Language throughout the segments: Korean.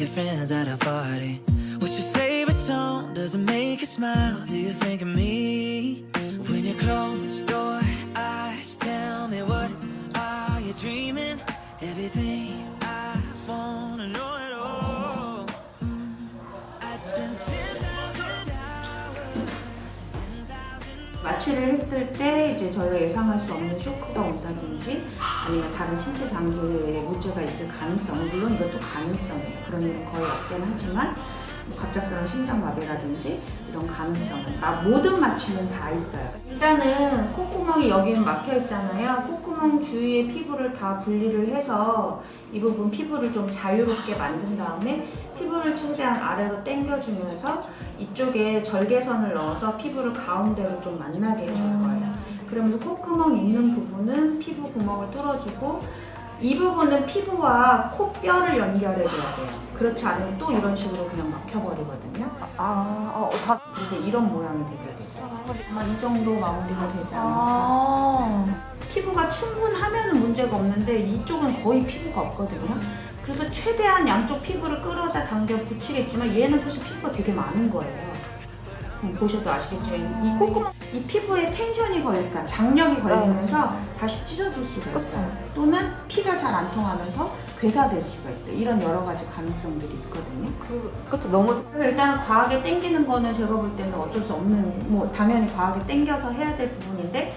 your friends at a party. What's your favorite song? Does it make you smile? Do you think of me? When you close your eyes, tell me what are you dreaming? Everything 마취를 했을 때 이제 저희가 예상할 수 없는 쇼크가 온다든지 아니면 다른 신체 장기에 문제가 있을 가능성 물론 이것도 가능성이에요 그런 일은 거의 없긴 하지만 뭐 갑작스러운 심장마비라든지 이런 가능성은 아, 모든 마취는 다 있어요. 일단은 콧구멍이 여기는 막혀 있잖아요. 콧구멍 주위의 피부를 다 분리를 해서 이 부분 피부를 좀 자유롭게 만든 다음에 피부를 최대한 아래로 당겨주면서 이쪽에 절개선을 넣어서 피부를 가운데로 좀 만나게 해줄 거예요. 그러면서 콧구멍 있는 부분은 피부 구멍을 뚫어주고 이 부분은 피부와 코뼈를 연결해줘야 돼요. 그렇지 않으면 또 이런 식으로 그냥 막혀버리거든요. 아, 어, 다. 이제 이런 모양이 되게 되죠. 아마 이 정도 마무리가 되지 않을까. 아. 피부가 충분하면 문제가 없는데 이쪽은 거의 피부가 없거든요. 그래서 최대한 양쪽 피부를 끌어다 당겨 붙이겠지만 얘는 사실 피부가 되게 많은 거예요. 음, 보셔도 아시겠지만 이 콧구멍 이 피부에 텐션이 걸리니까 장력이 걸리면서 다시 찢어질 수가 있어요. 또는 피가 잘 안 통하면서 괴사될 수가 있어요. 이런 여러 가지 가능성들이 있거든요. 그, 그것도 너무. 그래서 일단 과하게 당기는 거는 제가 볼 때는 어쩔 수 없는 뭐 당연히 과하게 당겨서 해야 될 부분인데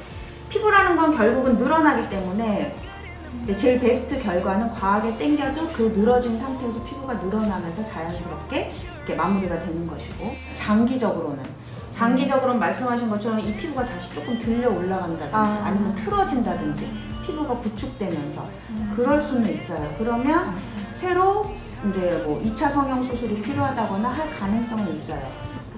피부라는 건 결국은 늘어나기 때문에 이제 제일 베스트 결과는 과하게 당겨도 그 늘어진 상태에서 피부가 늘어나면서 자연스럽게 이렇게 마무리가 되는 것이고 장기적으로는 장기적으로는 말씀하신 것처럼 이 피부가 다시 조금 들려 올라간다든지 아. 아. 니면 틀어진다든지 피부가 구축되면서 그럴 수는 있어요. 그러면 새로 이제 뭐 2차 성형 수술이 필요하다거나 할 가능성은 있어요.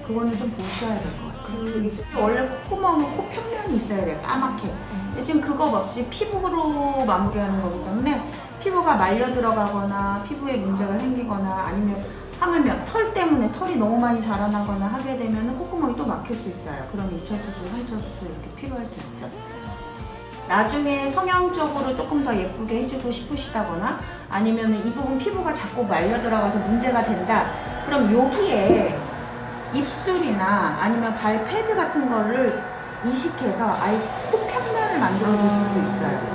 그거는 좀 보셔야 될 것 같아요. 이게 원래 콧구멍은 코 평면이 있어야 돼요. 까맣게. 근데 지금 그거 없이 피부로 마무리하는 거기 때문에 피부가 말려 들어가거나 피부에 문제가 생기거나 아니면 하물며 털 때문에 털이 너무 많이 자라나거나 하게 되면 콧구멍이 또 막힐 수 있어요. 그럼 2차 수술, 3차 수술 이렇게 필요할 수 있죠. 나중에 성형적으로 조금 더 예쁘게 해주고 싶으시다거나 아니면 이 부분 피부가 자꾸 말려 들어가서 문제가 된다. 그럼 여기에 입술이나 아니면 발 패드 같은 거를 이식해서 아예 코 평면을 만들어줄 수도 있어요.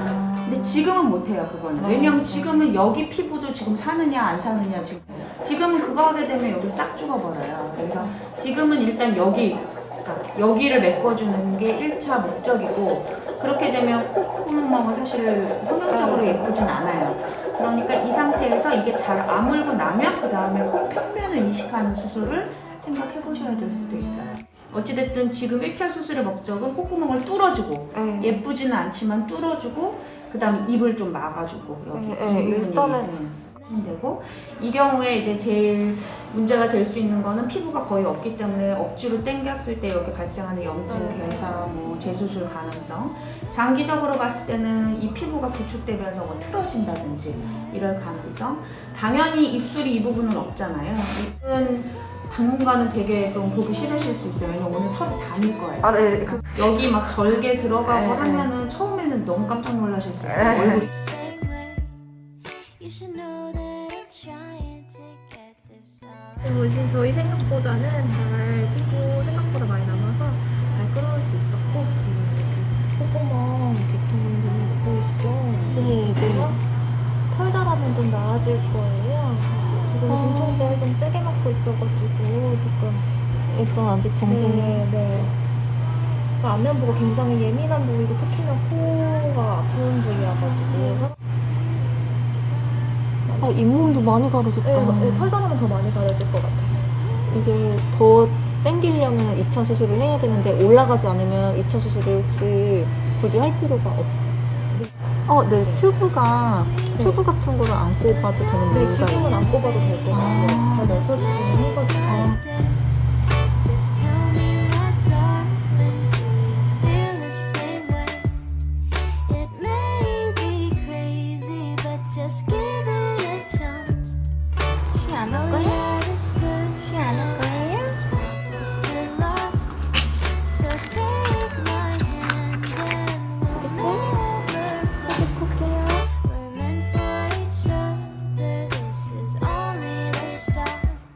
근데 지금은 못해요 그거는. 왜냐면 지금은 여기 피부도 지금 사느냐 안 사느냐 지금. 지금은 그거 하게 되면 여기 싹 죽어버려요. 그래서 지금은 일단 여기 그러니까 여기를 메꿔주는 게 1차 목적이고 그렇게 되면 콧구멍은 사실 성형적으로 예쁘진 않아요. 그러니까 이 상태에서 이게 잘 아물고 나면 그 다음에 코 평면을 이식하는 수술을 생각해 보셔야 될 수도 있어요. 어찌됐든 지금 1차 수술의 목적은 콧구멍을 뚫어주고 예. 예쁘지는 않지만 뚫어주고 그 다음에 입을 좀 막아주고 여기 예, 이 예, 부분이 일단은- 네, 하면 되고 이 경우에 이제 제일 문제가 될 수 있는 거는 피부가 거의 없기 때문에 억지로 당겼을 때 여기 발생하는 염증, 네. 괴사, 뭐 재수술 가능성. 장기적으로 봤을 때는 이 피부가 구축되면서 뭐 틀어진다든지 이럴 가능성. 당연히 입술이 이 부분은 없잖아요. 입은 당분간은 되게 좀 보기 싫으실 수 있어요 왜냐면 오늘 털이 다닐 거예요 아, 네. 그, 여기 막 절개 들어가고 네. 하면은 처음에는 너무 깜짝 놀라실 수 있어요. 네. 얼굴이. 뭐지 저희 생각보다는 잘 피부 생각보다 많이 남아서 잘 끌어올 수 있었고 지금 이렇게 콧구멍 개통이 보이시죠? 네, 네. 털 자라면 좀 나아질 거예요. 진통제를 좀 세게 맞고 있어가지고 조금 이건 아직 정신이. 네, 네. 그 안면부가 굉장히 예민한 부위고 특히나 코가 아픈 부위여가지고 아, 잇몸도 많이 가려졌다. 네, 네, 털 자라면 더 많이 가려질 것 같아요. 이게 더 땡기려면 2차 수술을 해야 되는데 올라가지 않으면 2차 수술을 혹시 굳이 할 필요가 없. 어, 네, 튜브가 튜브 같은 거를 안 꼽아도 되는 네, 이유가 지금은 안 꼽아도 될 것 같아요. 아. 잘 넓혀주기는 하거든요.